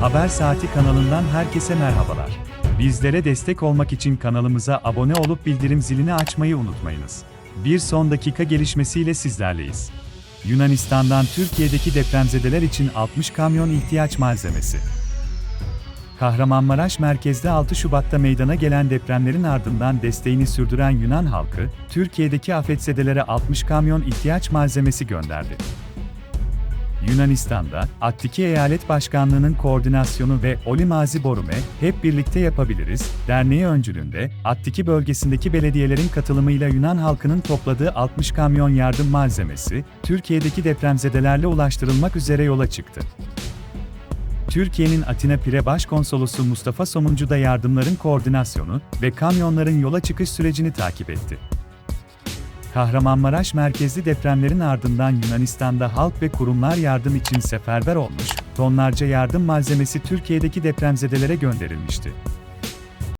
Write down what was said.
Haber Saati kanalından herkese merhabalar. Bizlere destek olmak için kanalımıza abone olup bildirim zilini açmayı unutmayınız. Bir son dakika gelişmesiyle sizlerleyiz. Yunanistan'dan Türkiye'deki depremzedeler için 60 kamyon ihtiyaç malzemesi. Kahramanmaraş merkezde 6 Şubat'ta meydana gelen depremlerin ardından desteğini sürdüren Yunan halkı, Türkiye'deki afetzedelere 60 kamyon ihtiyaç malzemesi gönderdi. Yunanistan'da, Attiki Eyalet Başkanlığı'nın koordinasyonu ve Olimazi Borume, Hep Birlikte Yapabiliriz, derneği öncülüğünde, Attiki bölgesindeki belediyelerin katılımıyla Yunan halkının topladığı 60 kamyon yardım malzemesi, Türkiye'deki depremzedelerle ulaştırılmak üzere yola çıktı. Türkiye'nin Atina Pire Başkonsolosu Mustafa Somuncu da yardımların koordinasyonu ve kamyonların yola çıkış sürecini takip etti. Kahramanmaraş merkezli depremlerin ardından Yunanistan'da halk ve kurumlar yardım için seferber olmuş, tonlarca yardım malzemesi Türkiye'deki depremzedelere gönderilmişti.